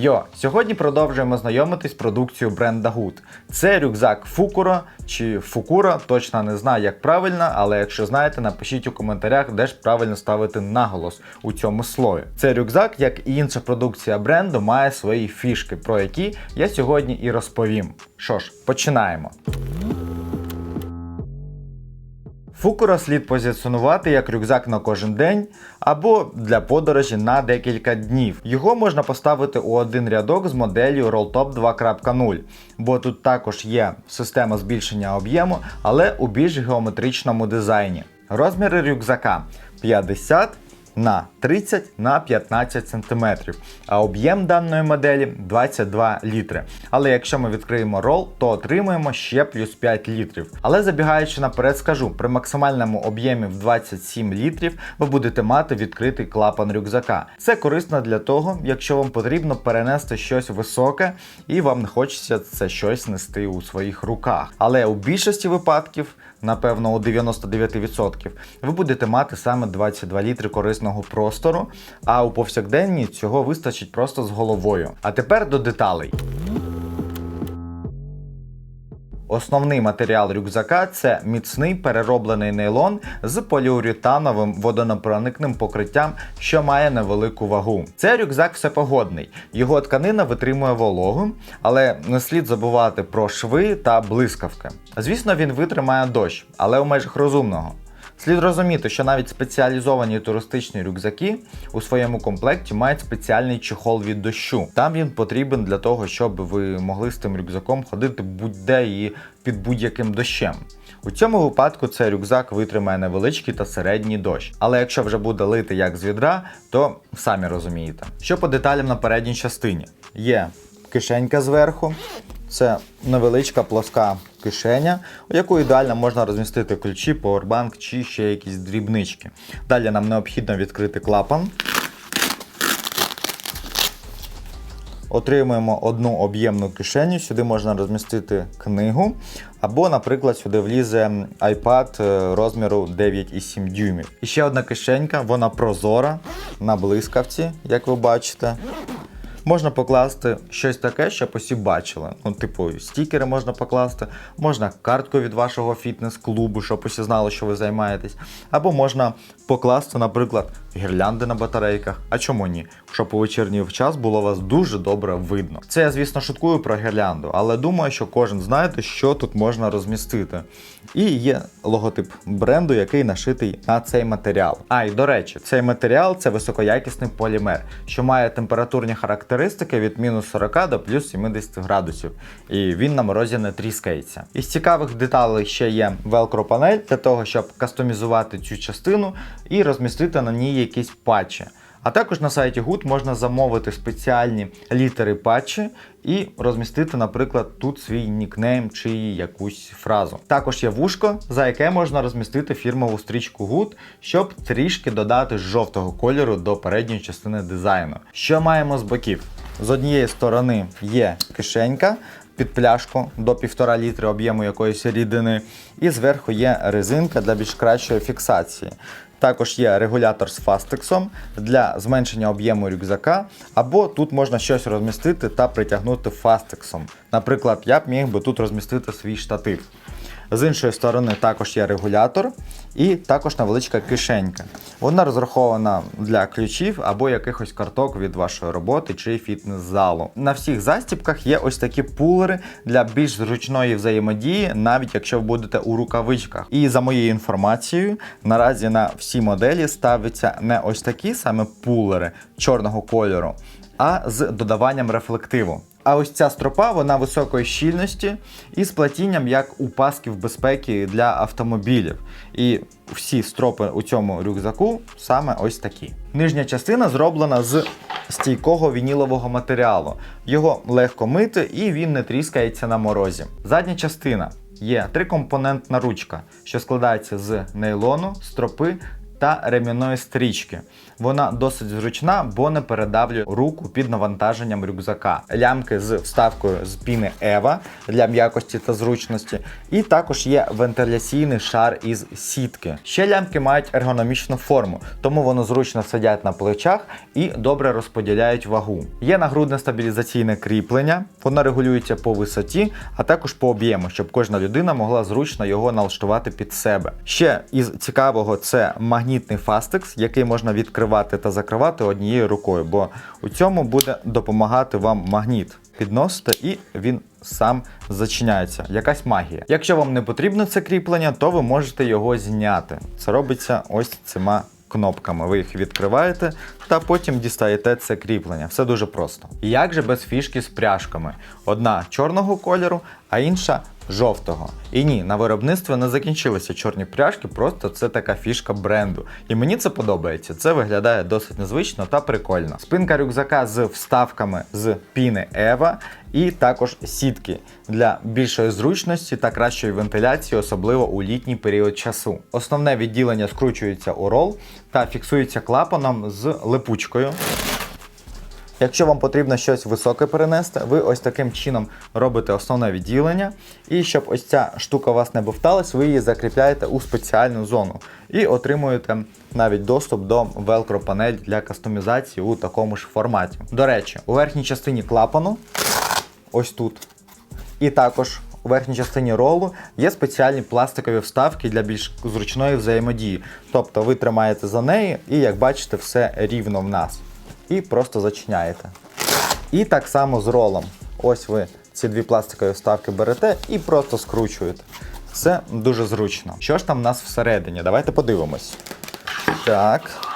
Йо, сьогодні продовжуємо знайомитись з продукцією бренда Good. Це рюкзак Фукура чи Фукура, точно не знаю, як правильно, але якщо знаєте, напишіть у коментарях, де ж правильно ставити наголос у цьому слові. Цей рюкзак, як і інша продукція бренду, має свої фішки, про які я сьогодні і розповім. Що ж, починаємо. Фукура слід позиціонувати як рюкзак на кожен день або для подорожі на декілька днів. Його можна поставити у один рядок з моделлю Rolltop 2.0, бо тут також є система збільшення об'єму, але у більш геометричному дизайні. Розміри рюкзака 50 на 30 на 15 см, а об'єм даної моделі 22 літри. Але якщо ми відкриємо рол, то отримуємо ще плюс 5 літрів. Але забігаючи наперед, скажу, при максимальному об'ємі в 27 літрів ви будете мати відкритий клапан рюкзака. Це корисно для того, якщо вам потрібно перенести щось високе і вам не хочеться це щось нести у своїх руках. Але у більшості випадків напевно, у 99%, ви будете мати саме 22 літри корисного простору, а у повсякденні цього вистачить просто з головою. А тепер до деталей. Основний матеріал рюкзака це міцний перероблений нейлон з поліуретановим водонепроникним покриттям, що має невелику вагу. Це рюкзак всепогодний. Його тканина витримує вологу, але не слід забувати про шви та блискавки. Звісно, він витримає дощ, але у межах розумного. Слід розуміти, що навіть спеціалізовані туристичні рюкзаки у своєму комплекті мають спеціальний чехол від дощу. Там він потрібен для того, щоб ви могли з тим рюкзаком ходити будь-де і під будь-яким дощем. У цьому випадку цей рюкзак витримає невеличкий та середній дощ. Але якщо вже буде лити як з відра, то самі розумієте. Що по деталям на передній частині? Є кишенька зверху, це невеличка плоска кишеня, у яку ідеально можна розмістити ключі, поwerbank чи ще якісь дрібнички. Далі нам необхідно відкрити клапан. Отримуємо одну об'ємну кишеню, сюди можна розмістити книгу, або, наприклад, сюди влізе iPad е, розміру 9,7 дюймів. І ще одна кишенька, вона прозора на блискавці, як ви бачите. Можна покласти щось таке, щоб усі бачили. Ну, типу, стікери можна покласти, можна картку від вашого фітнес-клубу, щоб усі знали, що ви займаєтесь. Або можна покласти, наприклад, гірлянди на батарейках. А чому ні? Щоб у вечірній час було вас дуже добре видно. Це я, звісно, шуткую про гірлянду, але думаю, що кожен знає, що тут можна розмістити. І є логотип бренду, який нашитий на цей матеріал. А і до речі, цей матеріал це високоякісний полімер, що має температурні характеристики від мінус 40 до плюс 70 градусів. І він на морозі не тріскається. Із цікавих деталей ще є велкро панель для того, щоб кастомізувати цю частину і розмістити на ній якісь патчі. А також на сайті Good можна замовити спеціальні літери патчі і розмістити, наприклад, тут свій нікнейм чи якусь фразу. Також є вушко, за яке можна розмістити фірмову стрічку Good, щоб трішки додати жовтого кольору до передньої частини дизайну. Що маємо з боків? З однієї сторони є кишенька. Під пляшку до 1,5 літри об'єму якоїсь рідини, і зверху є резинка для більш кращої фіксації. Також є регулятор з фастексом для зменшення об'єму рюкзака, або тут можна щось розмістити та притягнути фастексом. Наприклад, я б міг би тут розмістити свій штатив. З іншої сторони також є регулятор і також невеличка кишенька. Вона розрахована для ключів або якихось карток від вашої роботи чи фітнес-залу. На всіх застіпках є ось такі пулери для більш зручної взаємодії, навіть якщо ви будете у рукавичках. І за моєю інформацією, наразі на всі моделі ставляться не ось такі саме пулери чорного кольору, а з додаванням рефлективу. А ось ця стропа, вона високої щільності і з платінням як у пасків безпеки для автомобілів. І всі стропи у цьому рюкзаку саме ось такі. Нижня частина зроблена з стійкого вінілового матеріалу. Його легко мити і він не тріскається на морозі. Задня частина є трикомпонентна ручка, що складається з нейлону, стропи та ремінної стрічки. Вона досить зручна, бо не передавлює руку під навантаженням рюкзака. Лямки з вставкою з піни Ева для м'якості та зручності. І також є вентиляційний шар із сітки. Ще лямки мають ергономічну форму, тому воно зручно сидять на плечах і добре розподіляють вагу. Є нагрудне стабілізаційне кріплення, воно регулюється по висоті, а також по об'єму, щоб кожна людина могла зручно його налаштувати під себе. Ще із цікавого це магнітний фастекс, який можна відкривати та закривати однією рукою, бо у цьому буде допомагати вам магніт. Підносите і він сам зачиняється. Якась магія. Якщо вам не потрібно це кріплення, то ви можете його зняти. Це робиться ось цими кнопками. Ви їх відкриваєте та потім дістаєте це кріплення. Все дуже просто. Як же без фішки з пряжками? Одна чорного кольору, а інша жовтого. І ні, на виробництві не закінчилися чорні пряжки, просто це така фішка бренду. І мені це подобається. Це виглядає досить незвично та прикольно. Спинка рюкзака з вставками з піни Ева і також сітки для більшої зручності та кращої вентиляції, особливо у літній період часу. Основне відділення скручується у рол та фіксується клапаном з липучкою. Якщо вам потрібно щось високе перенести, ви ось таким чином робите основне відділення. І щоб ось ця штука у вас не бовталась, ви її закріпляєте у спеціальну зону і отримуєте навіть доступ до велкро панель для кастомізації у такому ж форматі. До речі, у верхній частині клапану, ось тут, і також у верхній частині ролу є спеціальні пластикові вставки для більш зручної взаємодії. Тобто ви тримаєте за неї і, як бачите, все рівно в нас. І просто зачиняєте. І так само з ролом. Ось ви ці дві пластикові вставки берете і просто скручуєте. Це дуже зручно. Що ж там в нас всередині? Давайте подивимось. Так.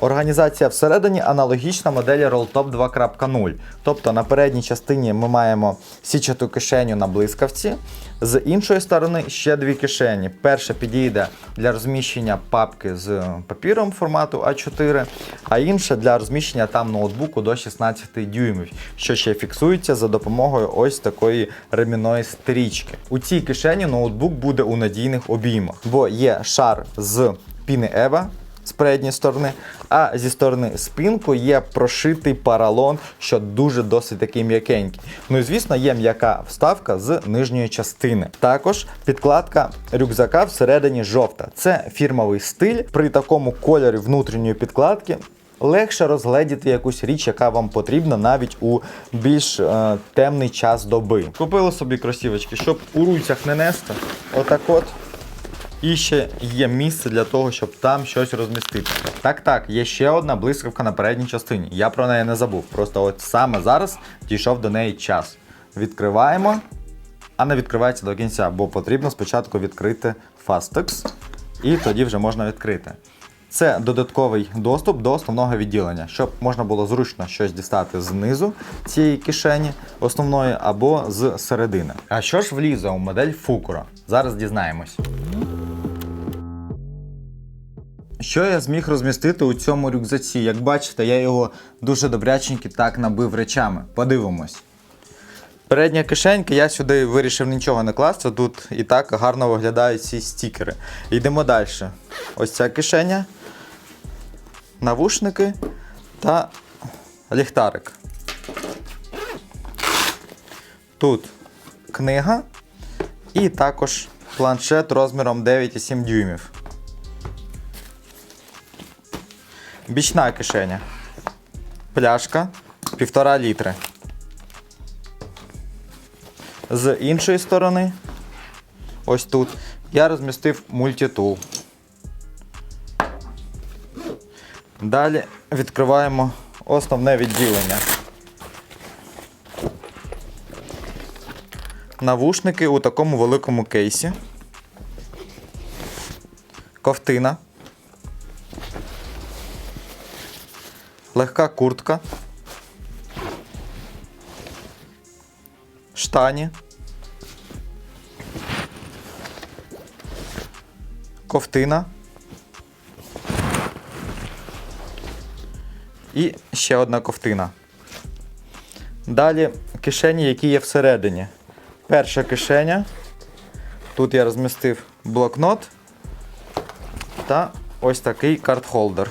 Організація всередині аналогічна моделі Rolltop 2.0. Тобто на передній частині ми маємо січату кишеню на блискавці. З іншої сторони ще дві кишені. Перша підійде для розміщення папки з папіром формату А4, а інша для розміщення там ноутбуку до 16 дюймів, що ще фіксується за допомогою ось такої ремінної стрічки. У цій кишені ноутбук буде у надійних обіймах, бо є шар з піни Ева з передньої сторони, а зі сторони спинку є прошитий паралон, що дуже досить такий м'якенький. Ну і звісно, є м'яка вставка з нижньої частини. Також підкладка рюкзака всередині жовта. Це фірмовий стиль. При такому кольорі внутрішньої підкладки. Легше розгледіти якусь річ, яка вам потрібна навіть у більш е, темний час доби. Купили собі кросівочки, щоб у руцях не нести. Отак от. І ще є місце для того, щоб там щось розмістити. Так, так, є ще одна блискавка на передній частині. Я про неї не забув. Просто от саме зараз дійшов до неї час. Відкриваємо, а не відкривається до кінця, бо потрібно спочатку відкрити Fastex, і тоді вже можна відкрити. Це додатковий доступ до основного відділення, щоб можна було зручно щось дістати знизу цієї кишені основної або з середини. А що ж влізе у модель Фукура? Зараз дізнаємось. Що я зміг розмістити у цьому рюкзаці? Як бачите, я його дуже добряченьки так набив речами. Подивимось. Передня кишенька, я сюди вирішив нічого не класти. Тут і так гарно виглядають ці стікери. Йдемо далі. Ось ця кишеня, навушники та ліхтарик. Тут книга і також планшет розміром 9,7 дюймів. Бічна кишеня. Пляшка 1,5 літри. З іншої сторони, ось тут, я розмістив мультитул. Далі відкриваємо основне відділення. Навушники у такому великому кейсі. Ковтина. Легка куртка. Штані. Ковтина. І ще одна ковтина. Далі кишені, які є всередині. Перша кишеня. Тут я розмістив блокнот та ось такий карт-холдер.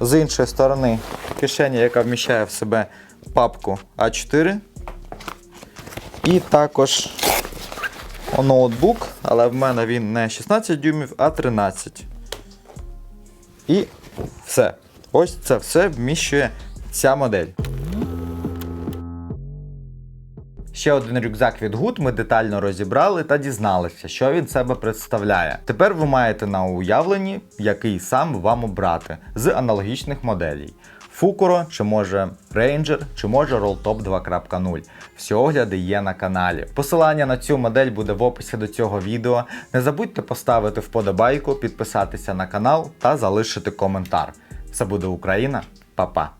З іншої сторони кишеня, яка вміщає в себе папку А4. І також ноутбук, але в мене він не 16 дюймів, а 13. І все. Ось це все вміщує ця модель. Ще один рюкзак від Good ми детально розібрали та дізналися, що він себе представляє. Тепер ви маєте на уявленні, який сам вам обрати з аналогічних моделей. Фукуро, чи може Ranger, чи може Rolltop 2.0. Всі огляди є на каналі. Посилання на цю модель буде в описі до цього відео. Не забудьте поставити вподобайку, підписатися на канал та залишити коментар. Це буде Україна, Па-па!